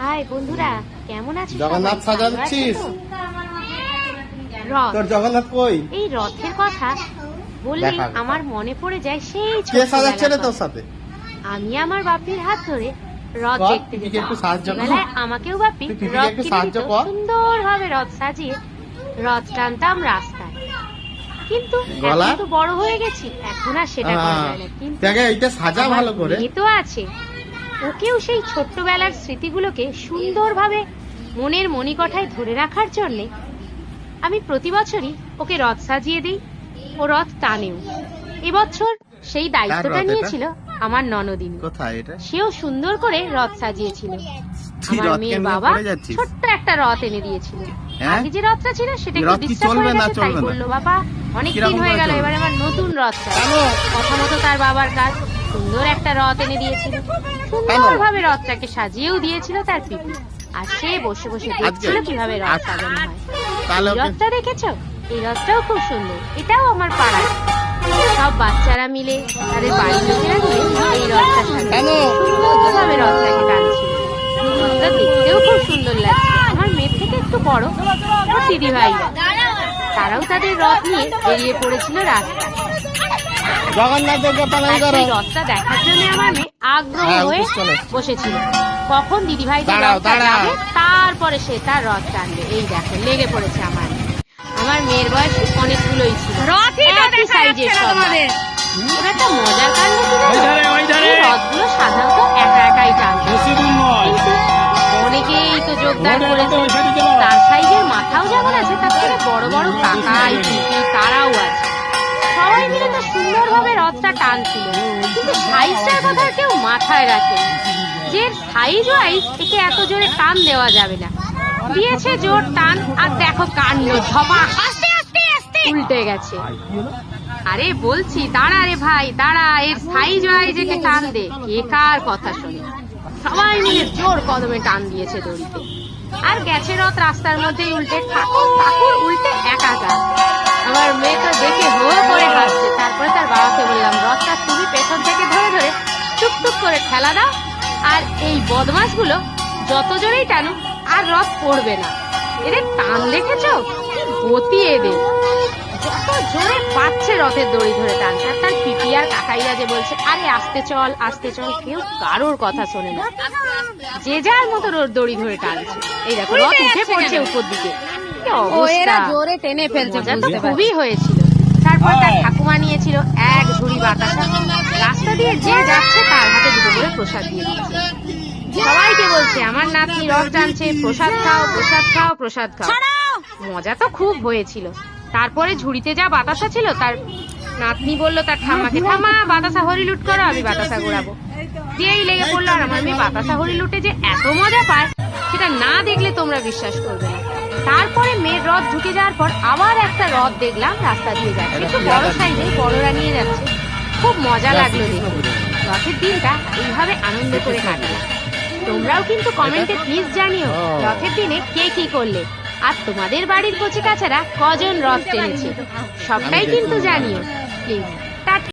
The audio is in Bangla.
হাই বন্ধুরা কেমন আছো জগন্নাথ সাজাচ্ছিস? তোর জগন্নাথ কই? এই রথের কথা বললে আমার মনে পড়ে যায় সেই কে সাজাচ্ছে রে তোর সাথে? আমি আমার বাপির হাত ধরে রথ দেখতে যেতাম। আমাকেও বাপি রথ কিনে সাহায্য কর। সুন্দর ভাবে রথ সাজিয়ে রথ টানতাম রাস্তায়। কিন্তু? এখন তো বড় হয়ে গেছি এখন আর সেটা করা যায় না। কিন্তু এইটা সাজা ভালো করে। তো আছে। ওকেও সেই ছোট্টবেলার স্মৃতিগুলোকে সুন্দরভাবে মনের মণিকঠায় ধরে রাখার জন্য আমি প্রতি বছরই ওকে রথ সাজিয়ে দিই ও রথ টানেও। এবছর সেই দায়িত্বটা নিয়েছিল আমার ননদিনী। সেও সুন্দর করে রথ সাজিয়েছিল। আমার মেয়ের বাবা ছোট্ট একটা রথ এনে দিয়েছিল। হ্যাঁ? আগে যে রথটা ছিল সেটা একটু ডিস্টার্ব হয়ে গেছে তাই বলল বাবা অনেক দিন হয়ে গেল এবার আমার নতুন রথ চাই কথা মতো তার বাবার কাজ সুন্দর একটা রথ এনে দিয়েছিল। সুন্দর ভাবে রথটাকে সাজিয়েও দিয়েছিল তার পিপি আর সে বসে বসে দেখছিল কীভাবে রথ সাজানো হয়। এই ওকে রথটা দেখেছ? এই রথটাও খুব সুন্দর। এটাও আমার পাড়ার। সব বাচ্চারা মিলে তাদের বাড়ির লোকেরা মিলে এই রথটা? সুন্দরভাবে রথটাকে টানছিল। রথটা দেখতেও খুব সুন্দর লাগছে। আমার মেয়ের থেকে একটু বড়। দিদি ভাইরা তারাও তাদের রথ নিয়ে বেরিয়ে পড়েছিল রাস্তায়। জগন্নাথ দেবকে প্রণাম করো। রথটা দেখার জন্য আমার মেয়ে আগ্রহ হ্যাঁ, হয়ে বসেছিল কখন। তারপরে সে তার রথ টানবে। এই দেখো লেগে পড়েছে আমার। আমার মেয়ের বয়স অনেকগুলোই ছিল। একই সাইজের সব ওর একটা মজার কাণ্ড রথগুলো সাধারণত একা একাই অনেকেই তো যোগদান করেছে। তার সাইজের মাথাও যেমন আছে তার থেকে বড় বড় কাকাই তারাও আছে। সবাই মিলে তো সুন্দরভাবে রথটা টানছিল। কিন্তু সাইজটার কথা কেউ মাথায় রাখে যে সাইজ ওয়াইজ একে এত জোরে টান দেওয়া যাবে না। দিয়েছে জোর টান, আর দেখো কাণ্ড ধপা উল্টে গেছে। আরে বলছি, দাঁড়া রে ভাই, দাঁড়া, এর সাইজ ওয়াইজ একে টান দে। কে কার কথা শুনে? সবাই মিলে জোর কদমে টান দিয়েছে দড়িতে। আর গেছে রথ রাস্তার মধ্যে উল্টে ঠাকুর ঠাকুর উল্টে একাকার। আমার মেয়ে তো দেখে হো করে হাসছে। তারপরে তার বাবাকে বললাম, রথটা তুমি পেছন থেকে ধরে ধরে টুকটুক করে ঠেলা দাও, আর এই বদমাসগুলো যত জোরেই টানুক, আর রথ পড়বে না। এদের টান দেখেছ? গতি এদের। যত জোরে পাচ্ছে রথের দড়ি ধরে টানছে আর তার পিপি আর কাকাইয়া যে বলছে, আরে আসতে চল আসতে চল। কেউ কারোর কথা শোনে না। যে যার মতো দড়ি ধরে টানছে। এই দেখো, রথ উঠে পড়ছে উপর দিকে। ও এরা জোরে টেনে ফেলছে মজা তো বুঝতে খুবই হয়েছিল। তারপর তার ঠাকুমা নিয়েছিল এক ঝুড়ি বাতাসা। রাস্তা দিয়ে যে যাচ্ছে তার হাতে দুটো করে প্রসাদ দিয়ে সবাইকে বলছে আমার নাতনি রথ টানছে প্রসাদ খাও প্রসাদ খাও প্রসাদ খাও। মজা তো খুব হয়েছিল। তারপরে ঝুড়িতে যা বাতাসা ছিল তার নাতনি বলল তার ঠাম্মাকে ঠাম্মা বাতাসা হরি লুট করো আমি বাতাসা ঘোরাবো। দিয়েই লেগে পড়ল আর আমার মেয়ে বাতাসা হরি লুটে যে এত মজা পায় সেটা না দেখলে তোমরা বিশ্বাস করবে না। তারপরে মেয়ের রথ ঢুকে যাওয়ার পর আবার একটা রথ দেখলাম রাস্তা দিয়ে যাচ্ছে। একটু বড় সাইজে বড়রা নিয়ে যাচ্ছে। খুব মজা লাগল দেখে রথের দিনটা এইভাবে আনন্দ করে কাটলো। তোমরাও কিন্তু কমেন্টে প্লিজ জানিও রথের দিনে কে কি করলে। আর তোমাদের বাড়ির কচি কাছারা কজন রথ টেনেছে? সবটাই কিন্তু জানিও প্লিজ